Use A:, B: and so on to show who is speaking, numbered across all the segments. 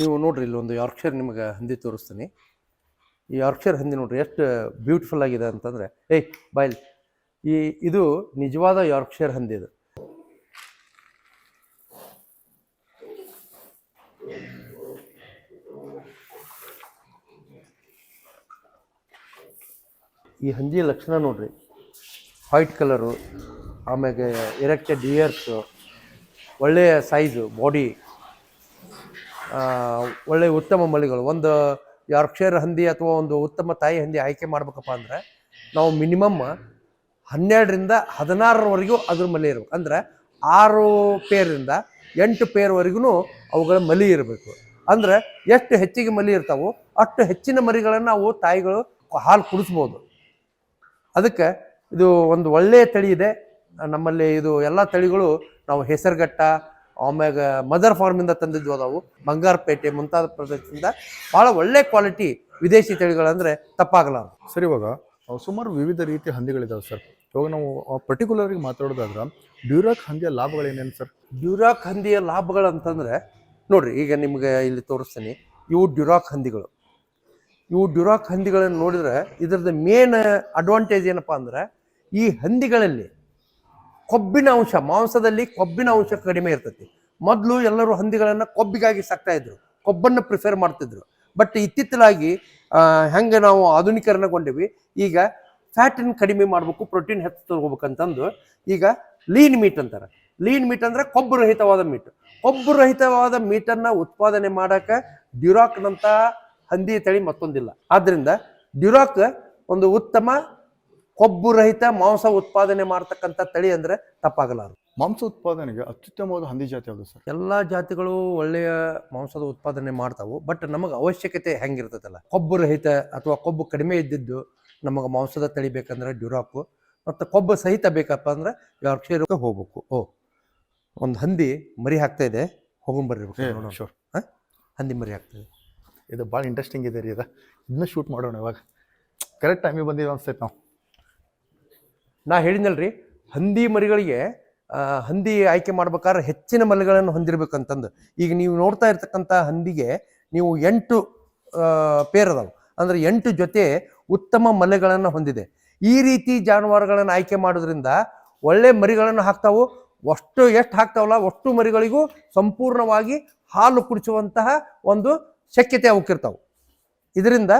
A: ನೀವು ನೋಡ್ರಿ, ಇಲ್ಲಿ ಒಂದು ಯಾರ್ಕ್ಷರ್ ನಿಮಗೆ ಹಂದಿ ತೋರಿಸ್ತೀನಿ. ಈ ಯಾರ್ಕ್ಷರ್ ಹಂದಿ ನೋಡ್ರಿ, ಎಷ್ಟು ಬ್ಯೂಟಿಫುಲ್ ಆಗಿದೆ ಅಂತಂದ್ರೆ, ಏಯ್ ಬಾಯ್ಲ್ ಈ, ಇದು ನಿಜವಾದ ಯಾರ್ಕ್ಷರ್ ಹಂದಿ ಇದು. ಈ ಹಂದಿಯ ಲಕ್ಷಣ ನೋಡ್ರಿ ವೈಟ್ ಕಲರು ಆಮ್ಯಾಗೆ ಎರೆಕ್ಟೆಡ್ ಇಯರ್ಸು ಒಳ್ಳೆಯ ಸೈಜು ಬಾಡಿ ಒಳ್ಳೆಯ ಉತ್ತಮ ಮಳಿಗಳು. ಒಂದು ಯಾರ್ಕ್ಷೈರ್ ಹಂದಿ ಅಥವಾ ಒಂದು ಉತ್ತಮ ತಾಯಿ ಹಂದಿ ಆಯ್ಕೆ ಮಾಡ್ಬೇಕಪ್ಪ ಅಂದ್ರೆ ನಾವು ಮಿನಿಮಮ್ ಹನ್ನೆರಡರಿಂದ ಹದಿನಾರರವರೆಗೂ ಅದ್ರ ಮಲಿ ಇರ್ಬೇಕು. ಅಂದ್ರೆ ಆರು ಪೇರಿಂದ ಎಂಟು ಪೇರ್ವರೆಗೂ ಅವುಗಳ ಮಲಿ ಇರಬೇಕು. ಅಂದ್ರೆ ಎಷ್ಟು ಹೆಚ್ಚಿಗೆ ಮಲಿ ಇರ್ತಾವೋ ಅಷ್ಟು ಹೆಚ್ಚಿನ ಮರಿಗಳನ್ನು ಅವು ತಾಯಿಗಳು ಹಾಲು ಕುಡಿಸ್ಬೋದು. ಅದಕ್ಕೆ ಇದು ಒಂದು ಒಳ್ಳೆಯ ತಳಿ ಇದೆ. ನಮ್ಮಲ್ಲಿ ಇದು ಎಲ್ಲ ತಳಿಗಳು ನಾವು ಹೆಸರುಘಟ್ಟ ಆಮ್ಯಾಗ ಮದರ್ ಫಾರ್ಮಿಂದ ತಂದಿದ್ವು ಅದಾವು. ಬಂಗಾರಪೇಟೆ ಮುಂತಾದ ಪ್ರದೇಶದಿಂದ ಭಾಳ ಒಳ್ಳೆ ಕ್ವಾಲಿಟಿ ವಿದೇಶಿ ತಳಿಗಳಂದ್ರೆ ತಪ್ಪಾಗಲಾರ
B: ಸರಿ ಇವಾಗ ಸುಮಾರು ವಿವಿಧ ರೀತಿಯ ಹಂದಿಗಳಿದಾವೆ ಸರ್. ಇವಾಗ ನಾವು ಪರ್ಟಿಕ್ಯುಲರ್ಗೆ ಮಾತಾಡೋದಾದ್ರೆ ಡ್ಯೂರಾಕ್ ಹಂದಿಯ ಲಾಭಗಳೇನೇನು ಸರ್?
A: ಡ್ಯೂರಾಕ್ ಹಂದಿಯ ಲಾಭಗಳು ಅಂತಂದ್ರೆ ನೋಡ್ರಿ ಈಗ ನಿಮ್ಗೆ ಇಲ್ಲಿ ತೋರಿಸ್ತೀನಿ. ಇವು ಡ್ಯೂರಾಕ್ ಹಂದಿಗಳು. ಇವು ಡ್ಯೂರಾಕ್ ಹಂದಿಗಳನ್ನು ನೋಡಿದ್ರೆ ಇದ್ರದ್ದು ಮೇನ್ ಅಡ್ವಾಂಟೇಜ್ ಏನಪ್ಪ ಅಂದ್ರೆ ಈ ಹಂದಿಗಳಲ್ಲಿ ಕೊಬ್ಬಿನ ಅಂಶ, ಮಾಂಸದಲ್ಲಿ ಕೊಬ್ಬಿನ ಅಂಶ ಕಡಿಮೆ ಇರ್ತೈತಿ. ಮೊದಲು ಎಲ್ಲರೂ ಹಂದಿಗಳನ್ನು ಕೊಬ್ಬಿಗಾಗಿ ಸಾಕ್ತಾ ಇದ್ರು. ಕೊಬ್ಬನ್ನು ಪ್ರಿಫೇರ್ ಮಾಡ್ತಿದ್ರು. ಬಟ್ ಇತ್ತಿತ್ತಲಾಗಿ ಹೆಂಗೆ ನಾವು ಆಧುನೀಕರಣಗೊಂಡಿವಿ, ಈಗ ಫ್ಯಾಟನ್ನು ಕಡಿಮೆ ಮಾಡಬೇಕು ಪ್ರೋಟೀನ್ ಹೆಚ್ಚು ತಗೋಬೇಕಂತಂದು, ಈಗ ಲೀನ್ ಮೀಟ್ ಅಂತಾರೆ. ಲೀನ್ ಮೀಟ್ ಅಂದ್ರೆ ಕೊಬ್ಬು ರಹಿತವಾದ ಮೀಟ್ ಕೊಬ್ಬು ರಹಿತವಾದ ಮೀಟನ್ನು ಉತ್ಪಾದನೆ ಮಾಡೋಕ್ಕೆ ಡ್ಯುರಾಕ್ನಂಥ ಹಂದಿ ತಳಿ ಮತ್ತೊಂದಿಲ್ಲ. ಆದ್ದರಿಂದ ಡ್ಯುರಾಕ್ ಒಂದು ಉತ್ತಮ ಕೊಬ್ಬು ರಹಿತ ಮಾಂಸ ಉತ್ಪಾದನೆ ಮಾಡ್ತಕ್ಕಂಥ ತಳಿ ಅಂದ್ರೆ ತಪ್ಪಾಗಲಾರದು.
B: ಮಾಂಸ ಉತ್ಪಾದನೆಗೆ ಅತ್ಯುತ್ತಮವಾದ ಹಂದಿ ಜಾತಿ ಯಾವುದು ಸರ್?
A: ಎಲ್ಲ ಜಾತಿಗಳು ಒಳ್ಳೆಯ ಮಾಂಸದ ಉತ್ಪಾದನೆ ಮಾಡ್ತಾವು ಬಟ್ ನಮಗೆ ಅವಶ್ಯಕತೆ ಹೆಂಗಿರ್ತದಲ್ಲ ಕೊಬ್ಬು ರಹಿತ ಅಥವಾ ಕೊಬ್ಬು ಕಡಿಮೆ ಇದ್ದಿದ್ದು ನಮಗೆ ಮಾಂಸದ ತಳಿ ಬೇಕಂದ್ರೆ ಡ್ಯುರಾಕು ಮತ್ತು ಕೊಬ್ಬು ಸಹಿತ ಬೇಕಪ್ಪ ಅಂದ್ರೆ ಯಾರ್ಕ್ಷೈರಕ್ಕೆ ಹೋಗ್ಬೇಕು. ಓ ಒಂದು ಹಂದಿ ಮರಿ ಹಾಕ್ತಾ ಇದೆ ಹೋಗೊಂಬರ್ರಿ
B: ಹಾಂ?
A: ಹಂದಿ ಮರಿ ಹಾಕ್ತಾ ಇದೆ.
B: ಇದು ಭಾಳ ಇಂಟ್ರೆಸ್ಟಿಂಗ್ ಇದೆ ರೀ ಇದು. ಇದನ್ನ ಶೂಟ್ ಮಾಡೋಣ ಇವಾಗ. ಕರೆಕ್ಟ್ ಟೈಮಿಗೆ ಬಂದಿದ್ದು ಅನ್ಸ್ತೈತೆ ನಾವು.
A: ನಾ ಹೇಳಿದ್ನಲ್ರಿ, ಹಂದಿ ಮರಿಗಳಿಗೆ ಹಂದಿ ಆಯ್ಕೆ ಮಾಡ್ಬೇಕಾದ್ರೆ ಹೆಚ್ಚಿನ ಮರಿಗಳನ್ನು ಹೊಂದಿರ್ಬೇಕಂತಂದು. ಈಗ ನೀವು ನೋಡ್ತಾ ಇರ್ತಕ್ಕಂಥ ಹಂದಿಗೆ ನೀವು ಎಂಟು ಪೇರ್ ಅದಾವ. ಅಂದ್ರೆ ಎಂಟು ಜೊತೆ ಉತ್ತಮ ಮಲೆಗಳನ್ನು ಹೊಂದಿದೆ. ಈ ರೀತಿ ಜಾನುವಾರುಗಳನ್ನು ಆಯ್ಕೆ ಮಾಡೋದ್ರಿಂದ ಒಳ್ಳೆ ಮರಿಗಳನ್ನು ಹಾಕ್ತಾವು. ಅಷ್ಟು ಎಷ್ಟು ಹಾಕ್ತಾವಲ್ಲ, ಅಷ್ಟು ಮರಿಗಳಿಗೂ ಸಂಪೂರ್ಣವಾಗಿ ಹಾಲು ಕುಡಿಸುವಂತಹ ಒಂದು ಶಕ್ಯತೆ ಅವಕ್ಕಿರ್ತಾವೆ ಇದರಿಂದ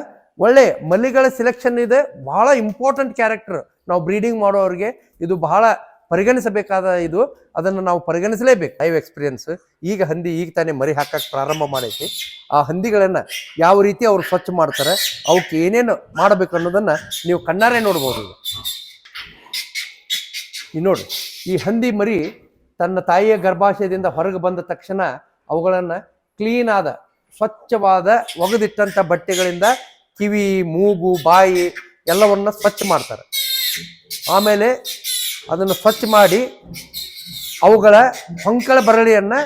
A: ಒಳ್ಳೆ ಮಲಿಗಳ ಸೆಲೆಕ್ಷನ್ ಇದೆ. ಬಹಳ ಇಂಪಾರ್ಟೆಂಟ್ ಕ್ಯಾರೆಕ್ಟರ್ ನಾವು ಬ್ರೀಡಿಂಗ್ ಮಾಡೋರಿಗೆ ಇದು ಬಹಳ ಪರಿಗಣಿಸಬೇಕಾದ ಇದು. ಅದನ್ನು ನಾವು ಪರಿಗಣಿಸಲೇಬೇಕು. Live experience. ಈಗ ಹಂದಿ ಈಗ ತಾನೇ ಮರಿ ಹಾಕಕ್ಕೆ ಪ್ರಾರಂಭ ಮಾಡೈತಿ. ಆ ಹಂದಿಗಳನ್ನು ಯಾವ ರೀತಿ ಅವ್ರು ಸ್ವಚ್ಛ ಮಾಡ್ತಾರೆ ಅವಕ್ಕೆ ಏನೇನು ಮಾಡಬೇಕು ಅನ್ನೋದನ್ನು ನೀವು ಕಣ್ಣಾರೆ ನೋಡ್ಬೋದು ಈಗ. ನೋಡಿ, ಈ ಹಂದಿ ಮರಿ ತನ್ನ ತಾಯಿಯ ಗರ್ಭಾಶಯದಿಂದ ಹೊರಗೆ ಬಂದ ತಕ್ಷಣ ಅವುಗಳನ್ನು ಕ್ಲೀನ್ ಆದ, ಸ್ವಚ್ಛವಾದ ಒಗೆದಿಟ್ಟಂಥ ಬಟ್ಟೆಗಳಿಂದ ಕಿವಿ, ಮೂಗು, ಬಾಯಿ ಎಲ್ಲವನ್ನ ಸ್ವಚ್ಛ ಮಾಡ್ತಾರೆ. ಆಮೇಲೆ ಅದನ್ನು ಸ್ವಚ್ಛ ಮಾಡಿ ಅವುಗಳ ಹೊಂಕಳ ಬರಳಿಯನ್ನು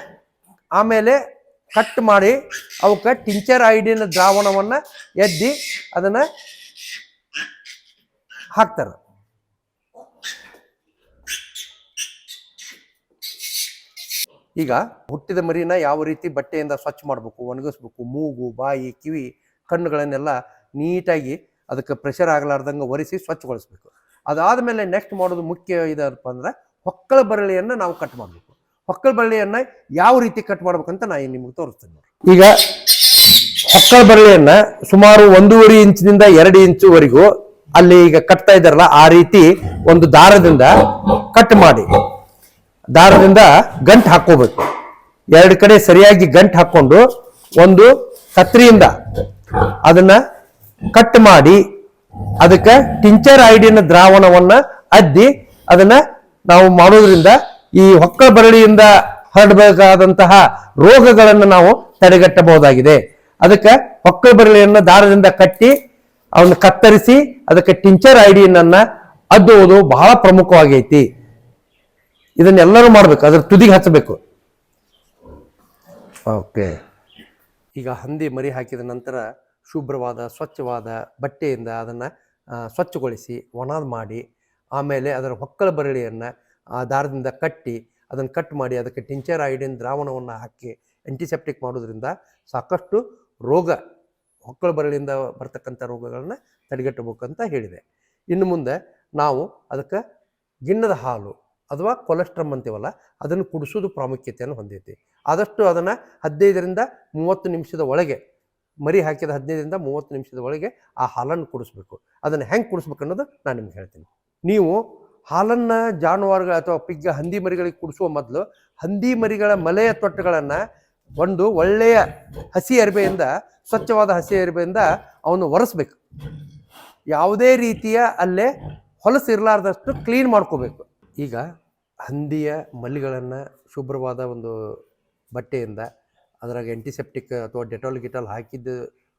A: ಆಮೇಲೆ ಕಟ್ ಮಾಡಿ ಅವಕ್ಕೆ ಟಿಂಚರ್ ಐಡಿನ ದ್ರಾವಣವನ್ನು ಎದ್ದಿ ಅದನ್ನು ಹಾಕ್ತಾರೆ. ಈಗ ಹುಟ್ಟಿದ ಮರಿನ ಯಾವ ರೀತಿ ಬಟ್ಟೆಯಿಂದ ಸ್ವಚ್ಛ ಮಾಡಬೇಕು, ಒಣಗಿಸ್ಬೇಕು, ಮೂಗು, ಬಾಯಿ, ಕಿವಿ, ಕಣ್ಣುಗಳನ್ನೆಲ್ಲ ನೀಟಾಗಿ ಅದಕ್ಕೆ ಪ್ರೆಷರ್ ಆಗಲಾರ್ದಂಗೆ ಒರೆಸಿ ಸ್ವಚ್ಛಗೊಳಿಸ್ಬೇಕು. ಅದಾದಮೇಲೆ ನೆಕ್ಸ್ಟ್ ಮಾಡೋದು ಮುಖ್ಯ ಇದಪ್ಪ ಅಂದ್ರೆ ಹೊಕ್ಕಳ ಬರಳಿಯನ್ನು ನಾವು ಕಟ್ ಮಾಡಬೇಕು. ಹೊಕ್ಕಳ ಬರಳಿಯನ್ನು ಯಾವ ರೀತಿ ಕಟ್ ಮಾಡ್ಬೇಕಂತ ನಾನು ನಿಮಗೆ ತೋರಿಸ್ತೇನೆ ನೋಡಿ ಈಗ ಹೊಕ್ಕಳ ಬರಳಿಯನ್ನ ಸುಮಾರು ಒಂದೂವರೆ ಇಂಚಿನಿಂದ ಎರಡು ಇಂಚುವರೆಗೂ ಅಲ್ಲಿ ಈಗ ಕಟ್ತಾ ಇದ್ದಾರಲ್ಲ, ಆ ರೀತಿ ಒಂದು ದಾರದಿಂದ ಕಟ್ ಮಾಡಿ, ದಾರದಿಂದ ಗಂಟು ಹಾಕೋಬೇಕು ಎರಡು ಕಡೆ ಸರಿಯಾಗಿ ಗಂಟು ಹಾಕೊಂಡು ಒಂದು ಕತ್ರಿಯಿಂದ ಅದನ್ನ ಕಟ್ ಮಾಡಿ ಅದಕ್ಕೆ ಟಿಂಚರ್ ಐಡಿನ ದ್ರಾವಣವನ್ನ ಅದ್ದಿ ಅದನ್ನ ನಾವು ಮಾಡೋದ್ರಿಂದ ಈ ಹೊಕ್ಕ ಬರಳಿಯಿಂದ ಹರಡಬೇಕಾದಂತಹ ರೋಗಗಳನ್ನು ನಾವು ತಡೆಗಟ್ಟಬಹುದಾಗಿದೆ. ಅದಕ್ಕೆ ಹೊಕ್ಕ ಬರಳಿಯನ್ನು ದಾರದಿಂದ ಕಟ್ಟಿ ಅವನ್ನ ಕತ್ತರಿಸಿ ಅದಕ್ಕೆ ಟಿಂಚರ್ ಐಡಿಯನ್ನ ಅದ್ದುವುದು ಬಹಳ ಪ್ರಮುಖವಾಗೈತಿ. ಇದನ್ನೆಲ್ಲರೂ ಮಾಡ್ಬೇಕು, ಅದ್ರ ತುದಿಗೆ ಹಚ್ಚಬೇಕು. ಓಕೆ. ಈಗ ಹಂದಿ ಮರಿ ಹಾಕಿದ ನಂತರ ಶುಭ್ರವಾದ, ಸ್ವಚ್ಛವಾದ ಬಟ್ಟೆಯಿಂದ ಅದನ್ನು ಸ್ವಚ್ಛಗೊಳಿಸಿ ಒಣ ಮಾಡಿ, ಆಮೇಲೆ ಅದರ ಹೊಕ್ಕಳ ಬರಳಿಯನ್ನು, ಆ, ದಾರದಿಂದ ಕಟ್ಟಿ, ಅದನ್ನು ಕಟ್ ಮಾಡಿ, ಅದಕ್ಕೆ ಟಿಂಚರ್ ಐಡಿನ್ ದ್ರಾವಣವನ್ನು ಹಾಕಿ ಆ್ಯಂಟಿಸೆಪ್ಟಿಕ್ ಮಾಡೋದ್ರಿಂದ ಸಾಕಷ್ಟು ರೋಗ ಹೊಕ್ಕಳ ಬರಳಿಯಿಂದ ಬರ್ತಕ್ಕಂಥ ರೋಗಗಳನ್ನ ತಡೆಗಟ್ಟಬೇಕಂತ ಹೇಳಿದೆ. ಇನ್ನು ಮುಂದೆ ನಾವು ಅದಕ್ಕೆ ಗಿಣ್ಣದ ಹಾಲು ಅಥವಾ ಕೊಲೆಸ್ಟ್ರಮ್ ಅಂತೀವಲ್ಲ, ಅದನ್ನು ಕುಡಿಸೋದು ಪ್ರಾಮುಖ್ಯತೆಯನ್ನು ಹೊಂದೈತಿ ಆದಷ್ಟು ಅದನ್ನು ಹದಿನೈದರಿಂದ ಮೂವತ್ತು ನಿಮಿಷದ ಒಳಗೆ ಮರಿ ಹಾಕಿದ ಹದಿನೈದರಿಂದ ಮೂವತ್ತು ನಿಮಿಷದ ಒಳಗೆ ಆ ಹಾಲನ್ನು ಕುಡಿಸ್ಬೇಕು. ಅದನ್ನು ಹೆಂಗೆ ಕುಡಿಸ್ಬೇಕು ಅನ್ನೋದು ನಾನು ನಿಮ್ಗೆ ಹೇಳ್ತೀನಿ. ನೀವು ಹಾಲನ್ನು ಜಾನುವಾರುಗಳ ಅಥವಾ ಪಿಗ್ಗ ಹಂದಿ ಮರಿಗಳಿಗೆ ಕುಡಿಸುವ ಮೊದಲು ಹಂದಿ ಮರಿಗಳ ಮಲೆಯ ತೊಟ್ಟುಗಳನ್ನು ಒಂದು ಒಳ್ಳೆಯ ಹಸಿ ಅರಿಬೆಯಿಂದ, ಸ್ವಚ್ಛವಾದ ಹಸಿ ಅರಿಬೆಯಿಂದ ಅವನು ಒರೆಸ್ಬೇಕು. ಯಾವುದೇ ರೀತಿಯ ಅಲ್ಲೇ ಹೊಲಸು ಇರಲಾರ್ದಷ್ಟು ಕ್ಲೀನ್ ಮಾಡ್ಕೋಬೇಕು. ಈಗ ಹಂದಿಯ ಮಲ್ಲಿಗಳನ್ನು ಶುಭ್ರವಾದ ಒಂದು ಬಟ್ಟೆಯಿಂದ ಅದ್ರಾಗ ಎಂಟಿಸೆಪ್ಟಿಕ್ ಅಥವಾ ಡೆಟಾಲ್ ಗಿಟಾಲ್ ಹಾಕಿದ್ದು,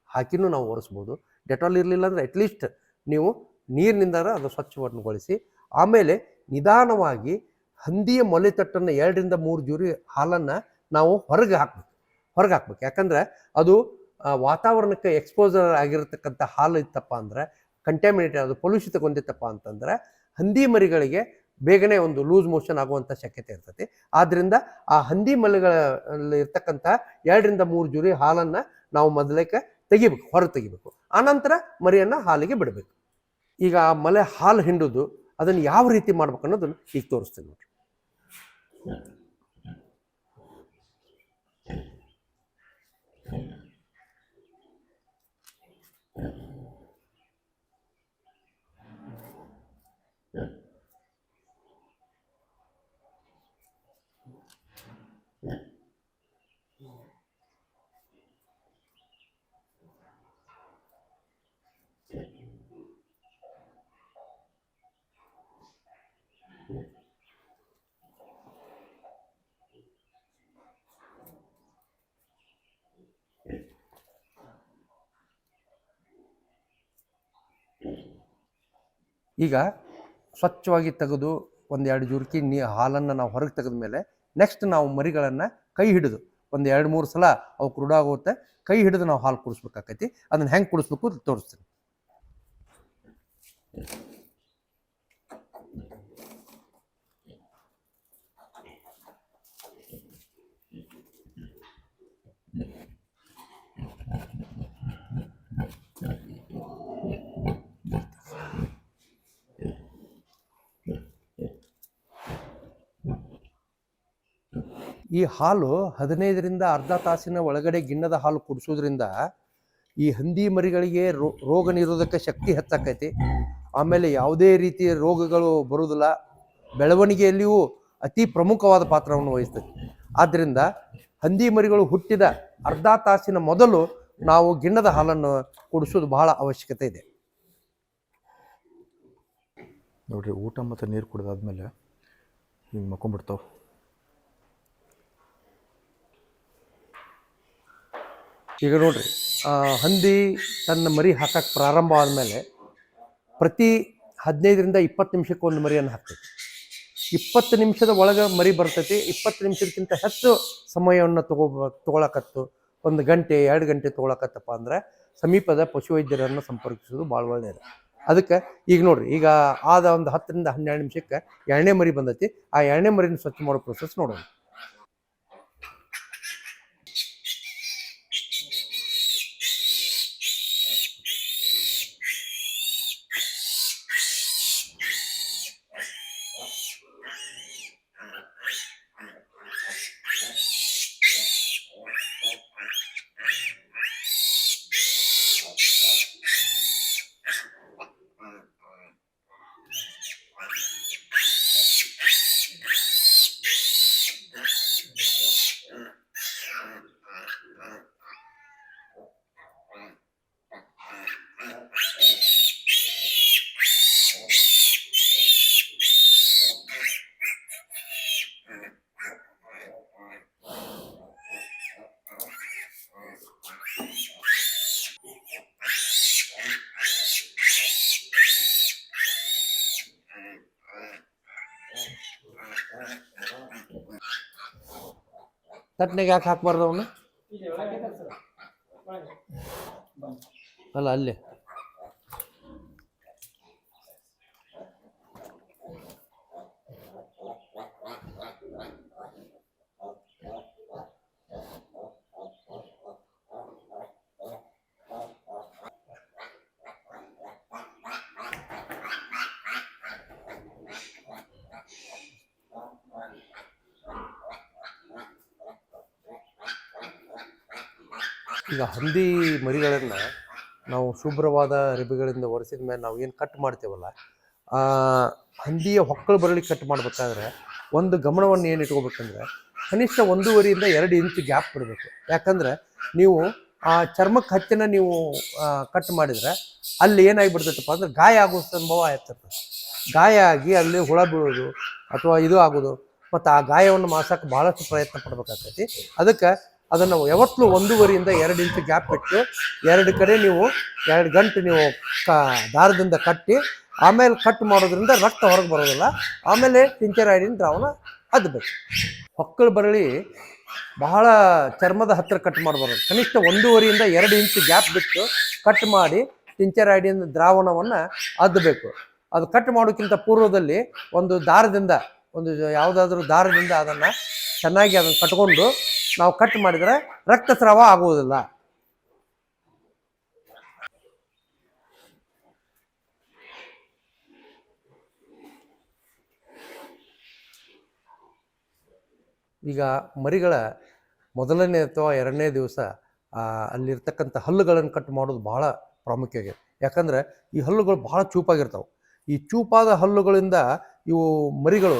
A: ಹಾಕಿನೂ ನಾವು ಒರೆಸ್ಬೋದು. ಡೆಟಾಲ್ ಇರಲಿಲ್ಲ ಅಂದರೆ ಅಟ್ಲೀಸ್ಟ್ ನೀವು ನೀರಿನಿಂದ ಅದು ಸ್ವಚ್ಛವನ್ನುಗೊಳಿಸಿ ಆಮೇಲೆ ನಿಧಾನವಾಗಿ ಹಂದಿಯ ಮೊಲೆ ತಟ್ಟನ್ನು ಎರಡರಿಂದ ಮೂರು ಜೂರಿ ಹಾಲನ್ನು ನಾವು ಹೊರಗೆ ಹಾಕ್ಬೇಕು. ಹೊರಗೆ ಹಾಕ್ಬೇಕು. ಯಾಕಂದ್ರೆ ಅದು ವಾತಾವರಣಕ್ಕೆ ಎಕ್ಸ್ಪೋಸರ್ ಆಗಿರತಕ್ಕಂಥ ಹಾಲು ಇತ್ತಪ್ಪ ಅಂದ್ರೆ ಕಂಟ್ಯಾಮಿನೇಟೆಡ್ ಅದು ಪೊಲ್ಯೂಷಿತಗೊಂಡಿತ್ತಪ್ಪ ಅಂತಂದ್ರೆ, ಹಂದಿ ಮರಿಗಳಿಗೆ ಬೇಗನೆ ಒಂದು ಲೂಸ್ ಮೋಷನ್ ಆಗುವಂಥ ಶಕ್ಯತೆ ಇರ್ತೈತಿ ಆದ್ದರಿಂದ ಆ ಹಂದಿ ಮಲೆಗಳಲ್ಲಿ ಇರ್ತಕ್ಕಂಥ ಎರಡರಿಂದ ಮೂರು ಜುರಿ ಹಾಲನ್ನು ನಾವು ಮೊದಲಕ್ಕೆ ತೆಗಿಬೇಕು, ಹೊರಗೆ ತೆಗಿಬೇಕು. ಆನಂತರ ಮರಿಯನ್ನು ಹಾಲಿಗೆ ಬಿಡಬೇಕು. ಈಗ ಆ ಮಲೆ ಹಾಲು ಹಿಂಡುದು ಅದನ್ನು ಯಾವ ರೀತಿ ಮಾಡ್ಬೇಕು ಅನ್ನೋದನ್ನು ಈಗ ತೋರಿಸ್ತೀನಿ ನೋಡ್ರಿ. ಈಗ ಸ್ವಚ್ಛವಾಗಿ ತೆಗೆದು ಒಂದೆರಡು ಜುರ್ಕಿ ನೀ ಹಾಲನ್ನು ನಾವು ಹೊರಗೆ ತೆಗೆದ ಮೇಲೆ ನೆಕ್ಸ್ಟ್ ನಾವು ಮರಿಗಳನ್ನು ಕೈ ಹಿಡಿದು ಒಂದು ಎರಡು ಮೂರು ಸಲ ಅವು ಕುರುಡಾಗುತ್ತೆ ಕೈ ಹಿಡಿದು ನಾವು ಹಾಲು ಕುಡಿಸ್ಬೇಕಾಕೈತಿ. ಅದನ್ನು ಹೆಂಗೆ ಕುಡಿಸ್ಬೇಕು ತೋರಿಸ್ತೀನಿ. ಈ ಹಾಲು ಹದಿನೈದರಿಂದ ಅರ್ಧ ತಾಸಿನ ಒಳಗಡೆ ಗಿಣ್ಣದ ಹಾಲು ಕುಡಿಸೋದ್ರಿಂದ ಈ ಹಂದಿ ಮರಿಗಳಿಗೆ ರೋಗ ನಿರೋಧಕ ಶಕ್ತಿ ಹೆಚ್ಚಾಕೈತಿ. ಆಮೇಲೆ ಯಾವುದೇ ರೀತಿಯ ರೋಗಗಳು ಬರುವುದಿಲ್ಲ ಬೆಳವಣಿಗೆಯಲ್ಲಿಯೂ ಅತಿ ಪ್ರಮುಖವಾದ ಪಾತ್ರವನ್ನು ವಹಿಸ್ತೈತಿ. ಆದ್ದರಿಂದ ಹಂದಿ ಮರಿಗಳು ಹುಟ್ಟಿದ ಅರ್ಧ ತಾಸಿನ ಮೊದಲು ನಾವು ಗಿಣ್ಣದ ಹಾಲನ್ನು ಕುಡಿಸೋದು ಬಹಳ ಅವಶ್ಯಕತೆ ಇದೆ.
B: ನೋಡ್ರಿ, ಊಟ ಮತ್ತು ನೀರು ಕುಡಿದಾದ್ಮೇಲೆ ಹಿಂಗೆ ಮಕ್ಕೊಂಬಿಡ್ತಾವೆ
A: ಈಗ ನೋಡ್ರಿ ಹಂದಿ ತನ್ನ ಮರಿ ಹಾಕಕ್ಕೆ ಪ್ರಾರಂಭ ಆದಮೇಲೆ ಪ್ರತಿ ಹದಿನೈದರಿಂದ ಇಪ್ಪತ್ತು ನಿಮಿಷಕ್ಕೆ ಒಂದು ಮರಿಯನ್ನು ಹಾಕ್ತೈತಿ. ಇಪ್ಪತ್ತು ನಿಮಿಷದ ಒಳಗೆ ಮರಿ ಬರ್ತೈತಿ, ಇಪ್ಪತ್ತು ನಿಮಿಷಕ್ಕಿಂತ ಹೆಚ್ಚು ಸಮಯವನ್ನು ತಗೋಬ ತಗೊಳಕತ್ತು. ಒಂದು ಗಂಟೆ, ಎರಡು ಗಂಟೆ ತಗೊಳಕತ್ತಪ್ಪ ಅಂದ್ರೆ ಸಮೀಪದ ಪಶುವೈದ್ಯರನ್ನು ಸಂಪರ್ಕಿಸೋದು ಭಾಳ ಒಳ್ಳೆಯದು ಅದಕ್ಕೆ ಈಗ ನೋಡ್ರಿ, ಈಗ ಆದ ಒಂದು ಹತ್ತರಿಂದ ಹನ್ನೆರಡು ನಿಮಿಷಕ್ಕೆ ಎರಡನೇ ಮರಿ ಬಂದೈತಿ. ಆ ಎರಡನೇ ಮರಿನ ಸ್ವಚ್ಛ ಮಾಡೋ ಪ್ರೊಸೆಸ್ ನೋಡೋಣ. ತಟ್ನೆಗೆ ಯಾಕೆ ಹಾಕ್ಬಾರ್ದು ಅವನು? ಅಲ್ಲ ಅಲ್ಲೇ. ಈಗ ಹಂದಿ ಮರಿಗಳನ್ನು ನಾವು ಶುಭ್ರವಾದ ರಿಬೆಗಳಿಂದ ಒರೆಸಿದ ಮೇಲೆ ನಾವು ಏನು ಕಟ್ ಮಾಡ್ತೇವಲ್ಲ ಹಂದಿಯ ಹೊಕ್ಕಳು ಬರಲಿ ಕಟ್ ಮಾಡಬೇಕಾದ್ರೆ ಒಂದು ಗಮನವನ್ನು ಏನು ಇಟ್ಕೋಬೇಕಂದ್ರೆ ಕನಿಷ್ಠ ಒಂದೂವರೆಯಿಂದ ಎರಡು ಇಂಚು ಗ್ಯಾಪ್ ಬಿಡಬೇಕು ಯಾಕಂದ್ರೆ ನೀವು ಆ ಚರ್ಮಕ್ಕೆ ಹತ್ತಿನ ನೀವು ಕಟ್ ಮಾಡಿದ್ರೆ ಅಲ್ಲಿ ಏನಾಗಿಬಿಡ್ತೈತಪ್ಪ ಅಂದ್ರೆ ಗಾಯ ಆಗೋ ಸಂಭವ ಆಗ್ತಿರ್ತದೆ ಗಾಯ ಆಗಿ ಅಲ್ಲಿ ಹುಳ ಬೀಳೋದು ಅಥವಾ ಇದು ಆಗೋದು, ಮತ್ತು ಆ ಗಾಯವನ್ನು ಮಾಸಕ್ಕೆ ಭಾಳಷ್ಟು ಪ್ರಯತ್ನ ಪಡ್ಬೇಕಾಗ್ತೈತಿ. ಅದಕ್ಕೆ ಅದನ್ನು ಯಾವತ್ತೂ ಒಂದೂವರೆಯಿಂದ ಎರಡು ಇಂಚು ಗ್ಯಾಪ್ ಇಟ್ಟು ಎರಡು ಕಡೆ ನೀವು ಎರಡು ಗಂಟೆ ನೀವು ಕ ದಾರದಿಂದ ಕಟ್ಟಿ, ಆಮೇಲೆ ಕಟ್ ಮಾಡೋದ್ರಿಂದ ರಕ್ತ ಹೊರಗೆ ಬರೋದಿಲ್ಲ. ಆಮೇಲೆ ಟಿಂಚರಾಯ್ಡಿನ ದ್ರಾವಣ ಅದ್ಬೇಕು ಹೊಕ್ಕಳು ಬರಳಿ ಬಹಳ ಚರ್ಮದ ಹತ್ತಿರ ಕಟ್ ಮಾಡಬಾರ್ದು. ಕನಿಷ್ಠ ಒಂದೂವರೆಯಿಂದ ಎರಡು ಇಂಚು ಗ್ಯಾಪ್ ಬಿಟ್ಟು ಕಟ್ ಮಾಡಿ ಟಿಂಚರಾಯ್ಡಿನ ದ್ರಾವಣವನ್ನು ಅದ್ದಬೇಕು ಅದು ಕಟ್ ಮಾಡೋಕ್ಕಿಂತ ಪೂರ್ವದಲ್ಲಿ ಒಂದು ದಾರದಿಂದ, ಒಂದು ಯಾವುದಾದ್ರೂ ದಾರದಿಂದ ಅದನ್ನು ಚೆನ್ನಾಗಿ ಅದನ್ನು ಕಟ್ಕೊಂಡು ನಾವು ಕಟ್ ಮಾಡಿದರೆ ರಕ್ತಸ್ರಾವ ಆಗುವುದಿಲ್ಲ. ಈಗ ಮರಿಗಳ ಮೊದಲನೇ ಅಥವಾ ಎರಡನೇ ದಿವಸ ಅಲ್ಲಿರ್ತಕ್ಕಂಥ ಹಲ್ಲುಗಳನ್ನು ಕಟ್ ಮಾಡೋದು ಬಹಳ ಪ್ರಾಮುಖ್ಯ ಆಗಿದೆ. ಯಾಕಂದ್ರೆ ಈ ಹಲ್ಲುಗಳು ಬಹಳ ಚೂಪಾಗಿರ್ತಾವೆ. ಈ ಚೂಪಾದ ಹಲ್ಲುಗಳಿಂದ ಇವು ಮರಿಗಳು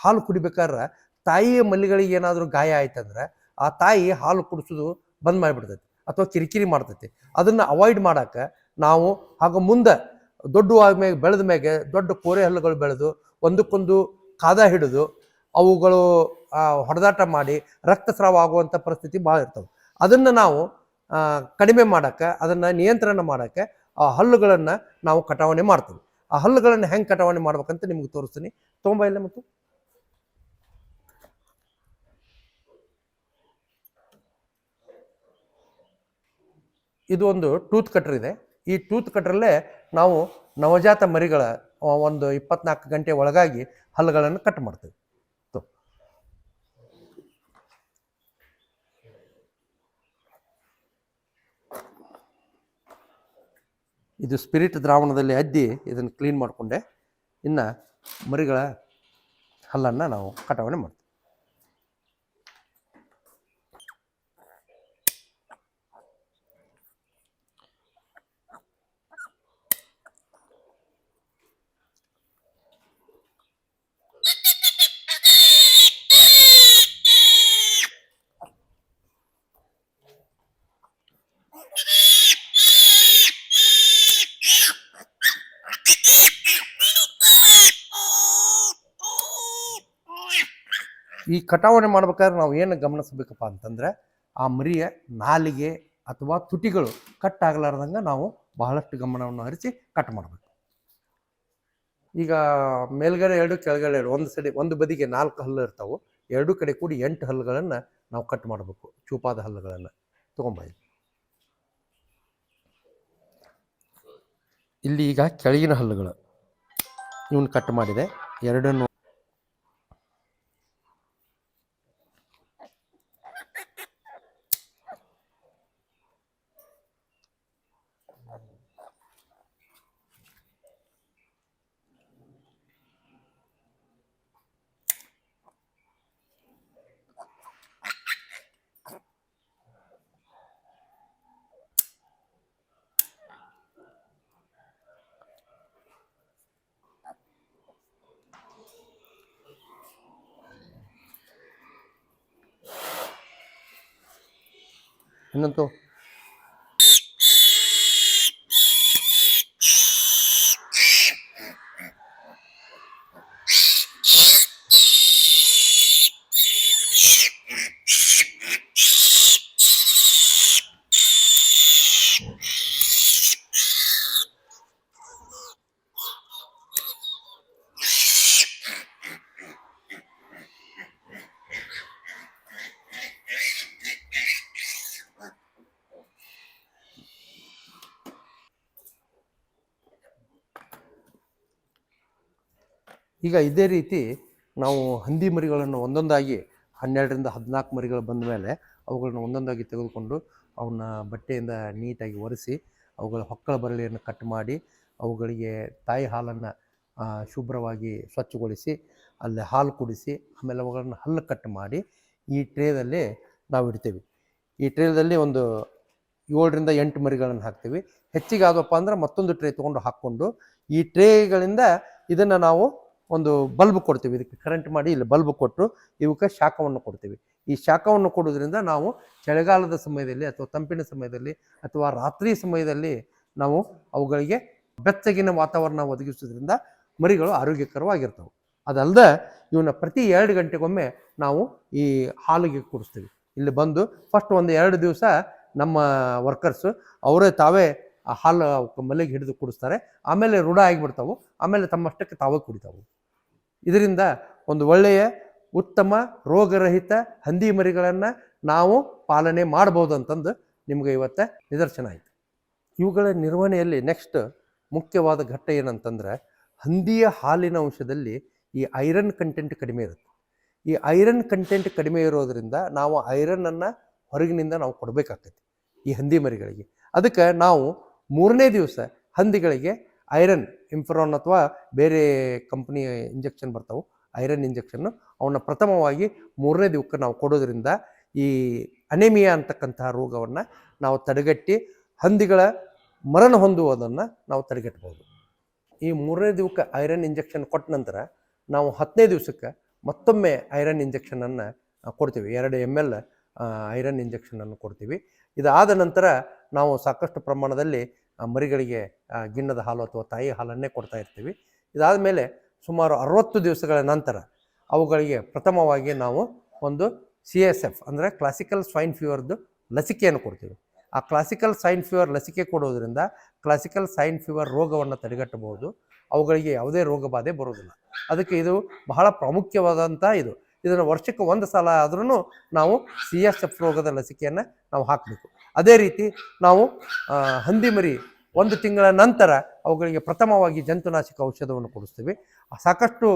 A: ಹಾಲು ಕುಡಿಬೇಕಾದ್ರೆ ತಾಯಿಯ ಮಲ್ಲಿಗಳಿಗೆ ಏನಾದರೂ ಗಾಯ ಆಯ್ತಂದ್ರೆ ಆ ತಾಯಿ ಹಾಲು ಕುಡಿಸೋದು ಬಂದ್ ಮಾಡಿಬಿಡ್ತೈತಿ ಅಥವಾ ಕಿರಿಕಿರಿ ಮಾಡ್ತೈತಿ. ಅದನ್ನು ಅವಾಯ್ಡ್ ಮಾಡೋಕ್ಕೆ ನಾವು ಹಾಗೂ ಮುಂದೆ ದೊಡ್ಡ ಮೇಲೆ ಬೆಳೆದ ಮೇಲೆ ದೊಡ್ಡ ಕೋರೆ ಹಲ್ಲುಗಳು ಬೆಳೆದು ಒಂದಕ್ಕೊಂದು ಕಾದ ಹಿಡಿದು ಅವುಗಳು ಹೊಡೆದಾಟ ಮಾಡಿ ರಕ್ತಸ್ರಾವ ಆಗುವಂಥ ಪರಿಸ್ಥಿತಿ ಭಾಳ ಇರ್ತವೆ. ಅದನ್ನು ನಾವು ಕಡಿಮೆ ಮಾಡೋಕ್ಕೆ ಅದನ್ನು ನಿಯಂತ್ರಣ ಮಾಡೋಕ್ಕೆ ಆ ಹಲ್ಲುಗಳನ್ನು ನಾವು ಕಟಾವಣೆ ಮಾಡ್ತೀವಿ. ಆ ಹಲ್ಲುಗಳನ್ನು ಹೆಂಗೆ ಕಟಾವಣೆ ಮಾಡ್ಬೇಕಂತ ನಿಮ್ಗೆ ತೋರಿಸ್ತೀನಿ. ತೊಗೊಂಬ ಇಲ್ಲ ಮತ್ತು. ಇದು ಒಂದು ಟೂತ್ ಕಟ್ರ್ ಇದೆ. ಈ ಟೂತ್ ಕಟ್ರಲ್ಲೇ ನಾವು ನವಜಾತ ಮರಿಗಳ ಒಂದು ಇಪ್ಪತ್ನಾಲ್ಕು ಗಂಟೆ ಒಳಗಾಗಿ ಹಲ್ಲುಗಳನ್ನು ಕಟ್ ಮಾಡ್ತೀವಿ. ಇದು ಸ್ಪಿರಿಟ್ ದ್ರಾವಣದಲ್ಲಿ ಅದ್ದಿ ಇದನ್ನು ಕ್ಲೀನ್ ಮಾಡಿಕೊಂಡೆ. ಇನ್ನು ಮರಿಗಳ ಹಲ್ಲನ್ನು ನಾವು ಕಟಾವಣೆ ಮಾಡ್ತೀವಿ. ಈ ಕಟಾವಣೆ ಮಾಡ್ಬೇಕಾದ್ರೆ ನಾವು ಏನು ಗಮನಿಸಬೇಕಪ್ಪ ಅಂತಂದ್ರೆ ಆ ಮರಿಯ ನಾಲಿಗೆ ಅಥವಾ ತುಟಿಗಳು ಕಟ್ ಆಗಲಾರ್ದಂಗೆ ನಾವು ಬಹಳಷ್ಟು ಗಮನವನ್ನು ಹರಿಸಿ ಕಟ್ ಮಾಡಬೇಕು. ಈಗ ಮೇಲ್ಗಡೆ ಎರಡು, ಕೆಳಗಡೆ ಎರಡು, ಒಂದು ಸೈಡ್ ಒಂದು ಬದಿಗೆ ನಾಲ್ಕು ಹಲ್ಲು ಇರ್ತಾವೆ, ಎರಡು ಕಡೆ ಕೂಡಿ ಎಂಟು ಹಲ್ಲುಗಳನ್ನು ನಾವು ಕಟ್ ಮಾಡಬೇಕು, ಚೂಪಾದ ಹಲ್ಲುಗಳನ್ನು ತೊಗೊಂಬಾಯಿ ಇಲ್ಲಿ ಈಗ ಕೆಳಗಿನ ಹಲ್ಲುಗಳು. ಇವನ್ನ ಕಟ್ ಮಾಡಿದೆ, ಎರಡನ್ನು ഇന്നത്തോ ಈಗ ಇದೇ ರೀತಿ ನಾವು ಹಂದಿ ಮರಿಗಳನ್ನು ಒಂದೊಂದಾಗಿ ಹನ್ನೆರಡರಿಂದ ಹದಿನಾಲ್ಕು ಮರಿಗಳು ಬಂದ ಮೇಲೆ ಅವುಗಳನ್ನ ಒಂದೊಂದಾಗಿ ತೆಗೆದುಕೊಂಡು ಅವನ್ನ ಬಟ್ಟೆಯಿಂದ ನೀಟಾಗಿ ಒರೆಸಿ ಅವುಗಳ ಹೊಕ್ಕಳ ಬರಳಿಯನ್ನು ಕಟ್ ಮಾಡಿ ಅವುಗಳಿಗೆ ತಾಯಿ ಹಾಲನ್ನು ಶುಭ್ರವಾಗಿ ಸ್ವಚ್ಛಗೊಳಿಸಿ ಅಲ್ಲಿ ಹಾಲು ಕುಡಿಸಿ ಆಮೇಲೆ ಅವುಗಳನ್ನು ಹಲ್ಲು ಕಟ್ ಮಾಡಿ ಈ ಟ್ರೇದಲ್ಲಿ ನಾವು ಇಡ್ತೀವಿ. ಈ ಟ್ರೇದಲ್ಲಿ ಒಂದು ಏಳರಿಂದ ಎಂಟು ಮರಿಗಳನ್ನು ಹಾಕ್ತೀವಿ. ಹೆಚ್ಚಿಗೆ ಆದಪ್ಪ ಅಂದ್ರೆ ಮತ್ತೊಂದು ಟ್ರೇ ತೊಗೊಂಡು ಹಾಕ್ಕೊಂಡು ಈ ಟ್ರೇಗಳಿಂದ ಇದನ್ನು ನಾವು ಒಂದು ಬಲ್ಬ್ ಕೊಡ್ತೀವಿ. ಇದಕ್ಕೆ ಕರೆಂಟ್ ಮಾಡಿ ಇಲ್ಲಿ ಬಲ್ಬ್ ಕೊಟ್ಟು ಇವಕ್ಕೆ ಶಾಖವನ್ನು ಕೊಡ್ತೀವಿ. ಈ ಶಾಖವನ್ನು ಕೊಡೋದ್ರಿಂದ ನಾವು ಚಳಿಗಾಲದ ಸಮಯದಲ್ಲಿ ಅಥವಾ ತಂಪಿನ ಸಮಯದಲ್ಲಿ ಅಥವಾ ರಾತ್ರಿ ಸಮಯದಲ್ಲಿ ನಾವು ಅವುಗಳಿಗೆ ಬೆಚ್ಚಗಿನ ವಾತಾವರಣ ಒದಗಿಸೋದ್ರಿಂದ ಮರಿಗಳು ಆರೋಗ್ಯಕರವಾಗಿರ್ತವೆ. ಅದಲ್ಲದೆ ಇವನ್ನ ಪ್ರತಿ ಎರಡು ಗಂಟೆಗೊಮ್ಮೆ ನಾವು ಈ ಹಾಲಿಗೆ ಕುಡಿಸ್ತೀವಿ. ಇಲ್ಲಿ ಬಂದು ಫಸ್ಟ್ ಒಂದು ಎರಡು ದಿವಸ ನಮ್ಮ ವರ್ಕರ್ಸು ಅವರೇ ತಾವೇ ಆ ಹಾಲು ಮಲ್ಲಿಗೆ ಹಿಡಿದು ಕುಡಿಸ್ತಾರೆ. ಆಮೇಲೆ ರೂಢ ಆಗಿಬಿಡ್ತಾವೆ. ಆಮೇಲೆ ತಮ್ಮಷ್ಟಕ್ಕೆ ತಾವೇ ಕುಡಿತಾವೆ. ಇದರಿಂದ ಒಂದು ಒಳ್ಳೆಯ ಉತ್ತಮ ರೋಗರಹಿತ ಹಂದಿ ಮರಿಗಳನ್ನು ನಾವು ಪಾಲನೆ ಮಾಡ್ಬೋದು ಅಂತಂದು ನಿಮ್ಗೆ ಇವತ್ತು ನಿದರ್ಶನ ಆಯಿತು. ಇವುಗಳ ನಿರ್ವಹಣೆಯಲ್ಲಿ ನೆಕ್ಸ್ಟ್ ಮುಖ್ಯವಾದ ಘಟ್ಟ ಏನಂತಂದ್ರೆ ಹಂದಿಯ ಹಾಲಿನ ಅಂಶದಲ್ಲಿ ಈ ಐರನ್ ಕಂಟೆಂಟ್ ಕಡಿಮೆ ಇರುತ್ತೆ. ಈ ಐರನ್ ಕಂಟೆಂಟ್ ಕಡಿಮೆ ಇರೋದರಿಂದ ನಾವು ಐರನ್ನನ್ನು ಹೊರಗಿನಿಂದ ನಾವು ಕೊಡಬೇಕಾಗ್ತೈತಿ ಈ ಹಂದಿ ಮರಿಗಳಿಗೆ. ಅದಕ್ಕೆ ನಾವು ಮೂರನೇ ದಿವಸ ಹಂದಿಗಳಿಗೆ ಐರನ್, ಇಂಫ್ರಾನ್ ಅಥವಾ ಬೇರೆ ಕಂಪ್ನಿ ಇಂಜೆಕ್ಷನ್ ಬರ್ತಾವೆ. ಐರನ್ ಇಂಜೆಕ್ಷನ್ನು ಅವನ್ನ ಪ್ರಥಮವಾಗಿ ಮೂರನೇ ದಿವಕ್ಕೆ ನಾವು ಕೊಡೋದ್ರಿಂದ ಈ ಅನೆಮಿಯಾ ಅಂತಕ್ಕಂತಹ ರೋಗವನ್ನು ನಾವು ತಡೆಗಟ್ಟಿ ಹಂದಿಗಳ ಮರಣ ಹೊಂದುವುದನ್ನು ನಾವು ತಡೆಗಟ್ಟಬಹುದು ಈ ಮೂರನೇ ದಿವಕ್ಕೆ ಐರನ್ ಇಂಜೆಕ್ಷನ್ ಕೊಟ್ಟ ನಂತರ ನಾವು ಹತ್ತನೇ ದಿವಸಕ್ಕೆ ಮತ್ತೊಮ್ಮೆ ಐರನ್ ಇಂಜೆಕ್ಷನನ್ನು ಕೊಡ್ತೀವಿ. ಎರಡು ಎಂ ಎಲ್ ಐರನ್ ಇಂಜೆಕ್ಷನನ್ನು ಕೊಡ್ತೀವಿ. ಇದಾದ ನಂತರ ನಾವು ಸಾಕಷ್ಟು ಪ್ರಮಾಣದಲ್ಲಿ ಮರಿಗಳಿಗೆ ಗಿಣ್ಣದ ಹಾಲು ಅಥವಾ ತಾಯಿ ಹಾಲನ್ನೇ ಕೊಡ್ತಾ ಇರ್ತೀವಿ. ಇದಾದ ಮೇಲೆ ಸುಮಾರು ಅರವತ್ತು ದಿವಸಗಳ ನಂತರ ಅವುಗಳಿಗೆ ಪ್ರಥಮವಾಗಿ ನಾವು ಒಂದು ಸಿ ಎಸ್ ಎಫ್ ಅಂದರೆ ಕ್ಲಾಸಿಕಲ್ ಸ್ವೈನ್ ಫೀವರ್ದು ಲಸಿಕೆಯನ್ನು ಕೊಡ್ತೀವಿ. ಆ ಕ್ಲಾಸಿಕಲ್ ಸೈನ್ ಫೀವರ್ ಲಸಿಕೆ ಕೊಡೋದ್ರಿಂದ ಕ್ಲಾಸಿಕಲ್ ಸೈನ್ ಫೀವರ್ ರೋಗವನ್ನು ತಡೆಗಟ್ಟಬಹುದು. ಅವುಗಳಿಗೆ ಯಾವುದೇ ರೋಗ ಬಾಧೆ ಬರೋದಿಲ್ಲ ಅದಕ್ಕೆ ಇದು ಬಹಳ ಪ್ರಾಮುಖ್ಯವಾದಂಥ ಇದು. ಇದನ್ನು ವರ್ಷಕ್ಕೆ ಒಂದು ಸಲ ಆದ್ರೂ ನಾವು ಸಿ ಎಸ್ ಎಫ್ ರೋಗದ ಲಸಿಕೆಯನ್ನು ನಾವು ಹಾಕಬೇಕು. ಅದೇ ರೀತಿ ನಾವು ಹಂದಿ ಮರಿ ಒಂದು ತಿಂಗಳ ನಂತರ ಅವುಗಳಿಗೆ ಪ್ರಥಮವಾಗಿ ಜಂತುನಾಶಕ ಔಷಧವನ್ನು ಕೊಡಿಸ್ತೀವಿ. ಸಾಕಷ್ಟು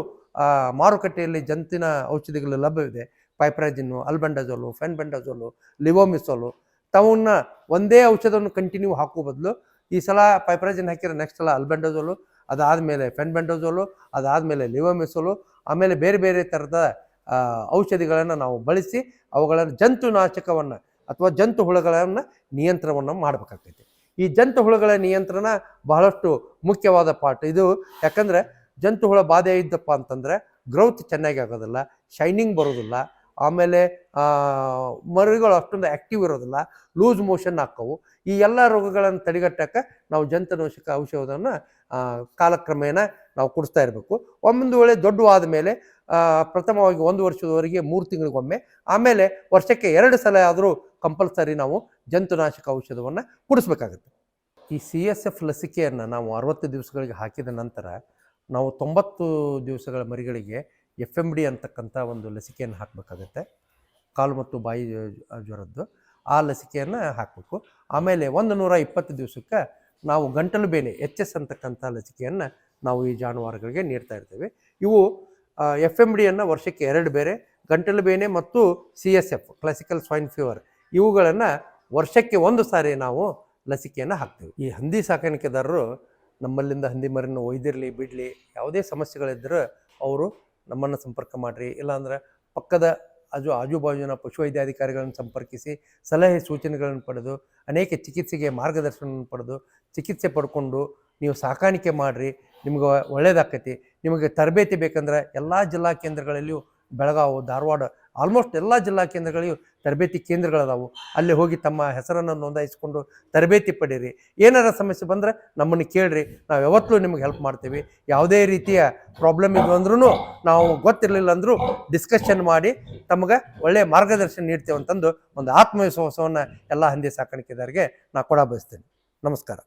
A: ಮಾರುಕಟ್ಟೆಯಲ್ಲಿ ಜಂತಿನ ಔಷಧಿಗಳು ಲಭ್ಯವಿದೆ. ಪೈಪ್ರಾಜಿನ್ನು ಅಲ್ಬೆಂಡಜೋಲು, ಫೆನ್ಬೆಂಡಜೋಲು, ಲಿವೋಮಿಸೋಲು, ತವನ್ನ ಒಂದೇ ಔಷಧವನ್ನು ಕಂಟಿನ್ಯೂ ಹಾಕೋ ಬದಲು ಈ ಸಲ ಪೈಪ್ರಾಜಿನ್ ಹಾಕಿದ್ರೆ ನೆಕ್ಸ್ಟ್ ಸಲ ಅಲ್ಬೆಂಡಜೋಲು, ಅದಾದಮೇಲೆ ಫೆನ್ಬೆಂಡಜೋಲು, ಅದಾದಮೇಲೆ ಲಿವೋಮಿಸೋಲು, ಆಮೇಲೆ ಬೇರೆ ಬೇರೆ ಥರದ ಔಷಧಿಗಳನ್ನು ನಾವು ಬಳಸಿ ಅವುಗಳನ್ನು ಜಂತುನಾಶಕವನ್ನು ಅಥವಾ ಜಂತು ಹುಳಗಳನ್ನು ನಿಯಂತ್ರಣವನ್ನು ಮಾಡಬೇಕಾಗ್ತೈತಿ. ಈ ಜಂತು ಹುಳುಗಳ ನಿಯಂತ್ರಣ ಬಹಳಷ್ಟು ಮುಖ್ಯವಾದ ಪಾಠ ಇದು ಯಾಕಂದರೆ ಜಂತು ಹುಳ ಬಾಧೆ ಇದ್ದಪ್ಪ ಅಂತಂದರೆ ಗ್ರೌತ್ ಚೆನ್ನಾಗಿ ಆಗೋದಿಲ್ಲ ಶೈನಿಂಗ್ ಬರೋದಿಲ್ಲ, ಆಮೇಲೆ ಮರಿಗಳು ಅಷ್ಟೊಂದು ಆ್ಯಕ್ಟಿವ್ ಇರೋದಿಲ್ಲ ಲೂಸ್ ಮೋಷನ್ ಹಾಕೋವು ಈ ಎಲ್ಲ ರೋಗಗಳನ್ನು ತಡೆಗಟ್ಟಕ್ಕೆ ನಾವು ಜಂತುನಾಶಕ ಔಷಧವನ್ನು ಕಾಲಕ್ರಮೇಣ ನಾವು ಕುಡಿಸ್ತಾ ಇರಬೇಕು. ಒಂದು ವೇಳೆ ದೊಡ್ಡವಾದ ಮೇಲೆ ಪ್ರಥಮವಾಗಿ ಒಂದು ವರ್ಷದವರೆಗೆ ಮೂರು ತಿಂಗಳಿಗೊಮ್ಮೆ, ಆಮೇಲೆ ವರ್ಷಕ್ಕೆ ಎರಡು ಸಲ ಆದರೂ ಕಂಪಲ್ಸರಿ ನಾವು ಜಂತುನಾಶಕ ಔಷಧವನ್ನು ಕುಡಿಸ್ಬೇಕಾಗುತ್ತೆ. ಈ ಸಿ ಎಸ್ ಎಫ್ ಲಸಿಕೆಯನ್ನು ನಾವು ಅರವತ್ತು ದಿವಸಗಳಿಗೆ ಹಾಕಿದ ನಂತರ, ನಾವು ತೊಂಬತ್ತು ದಿವಸಗಳ ಮರಿಗಳಿಗೆ ಎಫ್ ಎಂ ಡಿ ಅಂತಕ್ಕಂಥ ಒಂದು ಲಸಿಕೆಯನ್ನು ಹಾಕಬೇಕಾಗತ್ತೆ. ಕಾಲು ಮತ್ತು ಬಾಯಿ ಜ್ವ- ಜ್ವರದ್ದು, ಆ ಲಸಿಕೆಯನ್ನು ಹಾಕಬೇಕು. ಆಮೇಲೆ ಒಂದು ನೂರ ಇಪ್ಪತ್ತು ದಿವಸಕ್ಕೆ ನಾವು ಗಂಟಲು ಬೇನೆ ಎಚ್ ಎಸ್ ಅಂತಕ್ಕಂಥ ಲಸಿಕೆಯನ್ನು ನಾವು ಈ ಜಾನುವಾರುಗಳಿಗೆ ನೀಡ್ತಾ ಇರ್ತೇವೆ. ಇವು ಎಫ್ ಎಂ ಡಿಯನ್ನು ವರ್ಷಕ್ಕೆ ಎರಡು ಬೇರೆ, ಗಂಟಲು ಬೇನೆ ಮತ್ತು C S F classical swine fever ಇವುಗಳನ್ನು ವರ್ಷಕ್ಕೆ ಒಂದು ಸಾರಿ ನಾವು ಲಸಿಕೆಯನ್ನು ಹಾಕ್ತೀವಿ. ಈ ಹಂದಿ ಸಾಕಾಣಿಕೆದಾರರು ನಮ್ಮಲ್ಲಿಂದ ಹಂದಿ ಮರಿನ ಒಯ್ದಿರಲಿ, ಬಿಡಲಿ, ಯಾವುದೇ ಸಮಸ್ಯೆಗಳಿದ್ದರೂ ಅವರು ನಮ್ಮನ್ನು ಸಂಪರ್ಕ ಮಾಡಿರಿ. ಇಲ್ಲಾಂದ್ರೆ ಪಕ್ಕದ ಆಜು, ಆಜುಬಾಜುನ ಪಶುವೈದ್ಯಾಧಿಕಾರಿಗಳನ್ನು ಸಂಪರ್ಕಿಸಿ ಸಲಹೆ ಸೂಚನೆಗಳನ್ನು ಪಡೆದು, ಅನೇಕ ಚಿಕಿತ್ಸೆಗೆ ಮಾರ್ಗದರ್ಶನವನ್ನು ಪಡೆದು ಚಿಕಿತ್ಸೆ ಪಡ್ಕೊಂಡು ನೀವು ಸಾಕಾಣಿಕೆ ಮಾಡಿರಿ. ನಿಮ್ಗೆ ಒಳ್ಳೇದಾಕೈತಿ. ನಿಮಗೆ ತರಬೇತಿ ಬೇಕಂದ್ರೆ ಎಲ್ಲ ಜಿಲ್ಲಾ ಕೇಂದ್ರಗಳಲ್ಲಿಯೂ ಬೆಳಗಾವು, ಧಾರವಾಡ ಆಲ್ಮೋಸ್ಟ್ ಎಲ್ಲ ಜಿಲ್ಲಾ ಕೇಂದ್ರಗಳಿಗೂ ತರಬೇತಿ ಕೇಂದ್ರಗಳದಾವು. ಅಲ್ಲಿ ಹೋಗಿ ತಮ್ಮ ಹೆಸರನ್ನು ನೋಂದಾಯಿಸಿಕೊಂಡು ತರಬೇತಿ ಪಡೀರಿ. ಏನಾರ ಸಮಸ್ಯೆ ಬಂದರೆ ನಮ್ಮನ್ನು ಕೇಳಿರಿ. ನಾವು ಯಾವತ್ತೂ ನಿಮಗೆ ಹೆಲ್ಪ್ ಮಾಡ್ತೀವಿ. ಯಾವುದೇ ರೀತಿಯ ಪ್ರಾಬ್ಲಮ್ ಇದು ಅಂದ್ರೂ ನಾವು ಗೊತ್ತಿರಲಿಲ್ಲ ಅಂದರೂ ಡಿಸ್ಕಷನ್ ಮಾಡಿ ತಮಗೆ ಒಳ್ಳೆಯ ಮಾರ್ಗದರ್ಶನ ನೀಡ್ತೇವೆ ಅಂತಂದು ಒಂದು ಆತ್ಮವಿಶ್ವಾಸವನ್ನು ಎಲ್ಲ ಹಂದಿ ಸಾಕಾಣಿಕೆದಾರಿಗೆ ನಾನು ಕೊಡ ಬಯಸ್ತೇನೆ. ನಮಸ್ಕಾರ.